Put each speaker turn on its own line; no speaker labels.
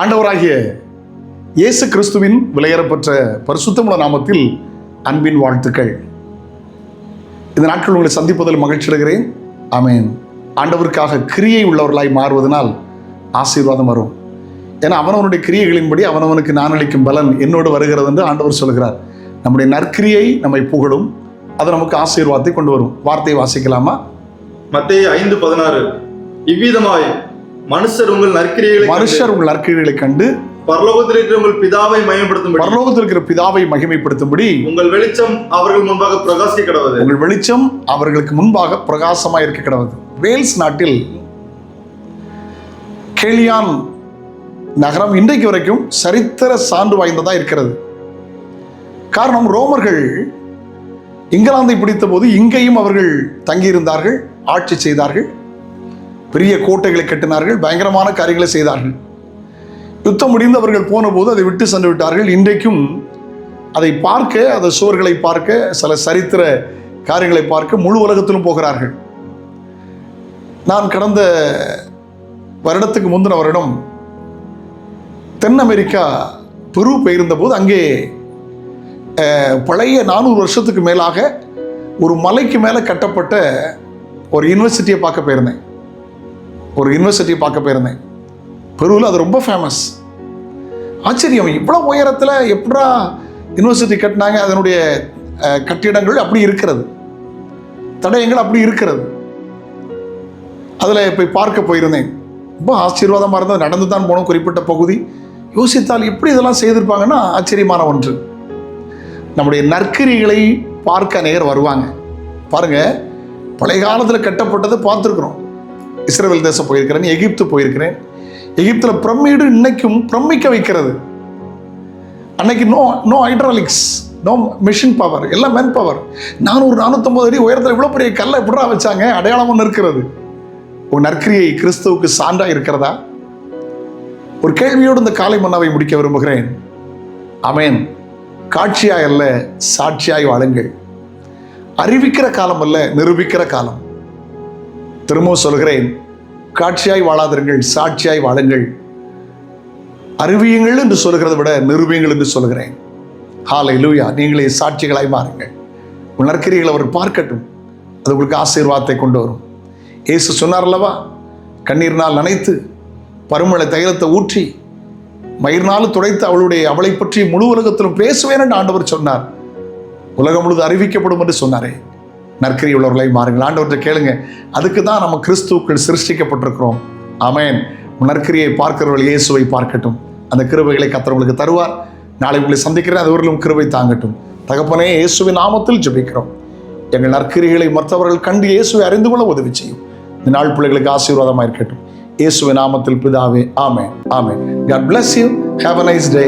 ஆண்டவராகிய இயேசு கிறிஸ்துவின் விலையேறப்பெற்ற பரிசுத்தமுள்ள நாமத்தில் அன்பின் வாழ்த்துக்கள். இந்த நாட்கள் உங்களை சந்திப்பதில் மகிழ்ச்சி அடைகிறேன். ஆமென். ஆண்டவருக்காக கிரியை உள்ளவர்களாய் மாறுவதனால் ஆசீர்வாதம் வரும். ஏன்னா அவனவனுடைய கிரியைகளின்படி அவனவனுக்கு நான் அளிக்கும் பலன் என்னோடு வருகிறது என்று ஆண்டவர் சொல்கிறார். நம்முடைய நற்கிரியை நம்மை புகழும். அது நமக்கு ஆசீர்வாதத்தை கொண்டு வரும். வார்த்தையை வாசிக்கலாமா?
மத்திய ஐந்து பதினாறு. இவ்விதமாய் மனுஷர் உங்கள் நற்கிரியைகளை
மனுஷர் உங்கள் நற்கிரிகளை கண்டு
பரலோகத்தில் இருக்கிற உங்கள் பிதாவை மயப்படுத்தும்படி
பரலோகத்தில் இருக்கிற பிதாவை மகிமைப்படுத்தும்படி
உங்கள் வெளிச்சம் அவர்கள் முன்பாக பிரகாசிக்க கிடவது.
உங்கள் வெளிச்சம் அவர்களுக்கு முன்பாக பிரகாசமாக இருக்க கிடவது. வேல்ஸ் நாட்டில் கேலியான் நகரம் இன்றைக்கு வரைக்கும் சரித்திர சான்று வாய்ந்ததா இருக்கிறது. காரணம் ரோமர்கள் இங்கிலாந்தை பிடித்த போது இங்கேயும் அவர்கள் தங்கியிருந்தார்கள் ஆட்சி செய்தார்கள். பெரிய கோட்டைகளை கட்டினார்கள் பயங்கரமான காரியங்களை செய்தார்கள். யுத்தம் முடிந்து அவர்கள் போனபோது அதை விட்டு சென்று விட்டார்கள். இன்றைக்கும் அதை பார்க்க அந்த சுவர்களை பார்க்க சில சரித்திர காரியங்களை பார்க்க முழு உலகத்திலும் போகிறார்கள். நான் கடந்த வருடத்துக்கு முந்தின வருடம் தென் அமெரிக்கா பெரு போயிருந்தபோது அங்கே பழைய நானூறு வருஷத்துக்கு மேலாக ஒரு மலைக்கு மேலே கட்டப்பட்ட ஒரு யூனிவர்சிட்டியை பார்க்க போயிருந்தேன். ஒரு யூனிவர்சிட்டியை பார்க்க போயிருந்தேன். பெருவில் அது ரொம்ப ஃபேமஸ் ஆச்சரியம் இவ்வளோ உயரத்தில் எப்படா யூனிவர்சிட்டி கட்டினாங்க அதனுடைய கட்டிடங்கள் அப்படி இருக்கிறது. தடயங்கள் அப்படி இருக்கிறது. அதில் போய் பார்க்க போயிருந்தேன். ரொம்ப ஆசீர்வாதமாக இருந்தது. நடந்து தான் போனோம் குறிப்பிட்ட பகுதி. யோசித்தால் எப்படி இதெல்லாம் செய்திருப்பாங்கன்னா ஆச்சரியமான ஒன்று. நம்முடைய நற்கிரிகளை பார்க்க அநேகர் வருவாங்க. பாருங்கள் பழைய காலத்தில் கட்டப்பட்டது பார்த்துருக்குறோம். இஸ்ரேல் தேசம் போயிருக்கிறேன் எகிப்து போயிருக்கிறேன். எகிப்தில் பிரமிடு இன்னைக்கும் பிரமிக்க வைக்கிறது. அன்னைக்கு no no hydraulics no machine power எல்லாம் மேன் பவர் நானூறு நானூற்றம்பது அடி உயரத்தில் இவ்வளோ பெரிய கல்லை எப்படா வச்சாங்க? அடையாளம் ஒன்று இருக்கிறது உன் நற்கிரியை கிறிஸ்துவுக்கு சான்றாக இருக்கிறதா? ஒரு கேள்வியோடு இந்த காலை மன்னாவை முடிக்க விரும்புகிறேன். அமேன் காட்சியாய் அல்ல சாட்சியாய் வாழுங்கள். அறிவிக்கிற காலம் அல்ல நிரூபிக்கிற காலம். திரும்பவும் சொல்கிறேன் காட்சியாய் வாழாதருங்கள் சாட்சியாய் வாழுங்கள். அறிவியுங்கள் என்று சொல்கிறத விட நிரூபியுங்கள் என்று சொல்கிறேன் ஹாலை லூயா நீங்களே சாட்சிகளாய் மாறுங்கள். உணர்கிறீர்கள் அவர் பார்க்கட்டும். அது உங்களுக்கு ஆசீர்வாதத்தை கொண்டு வரும். இயேசு சொன்னார் அல்லவா? கண்ணீர்னால் நனைத்து பருமழை தைலத்தை ஊற்றி மயிர்னாலும் துடைத்து அவளுடைய அவளை பற்றி முழு உலகத்திலும் பேசுவேன் என்று ஆண்டவர் சொன்னார். உலகம் முழுது அறிவிக்கப்படும் என்று சொன்னாரே. நற்கரி உள்ளவர்களை மாறுங்கள். ஆண்டவர்கிட்ட கேளுங்க. அதுக்கு தான் நம்ம கிறிஸ்துவுக்குள் சிருஷ்டிக்கப்பட்டிருக்கிறோம். அமேன் நற்கரியை பார்க்கிறவர்கள் இயேசுவை பார்க்கட்டும். அந்த கிருபைகளை கத்தவங்களுக்கு தருவார். நாளை உங்களை சந்திக்கிறேன். அது அதுவரையிலும் கிருபை தாங்கட்டும். தகப்பனே இயேசுவின் நாமத்தில் ஜபிக்கிறோம். எங்கள் நற்கிரிகளை மற்றவர்கள் கண்டு இயேசுவை அறிந்து கொள்ள உதவி செய்யும். இந்த நாள் பிள்ளைகளுக்கு ஆசீர்வாதமாக இருக்கட்டும் இயேசுவின் நாமத்தில் பிதாவே ஆமே ஆமே God bless you have a nice day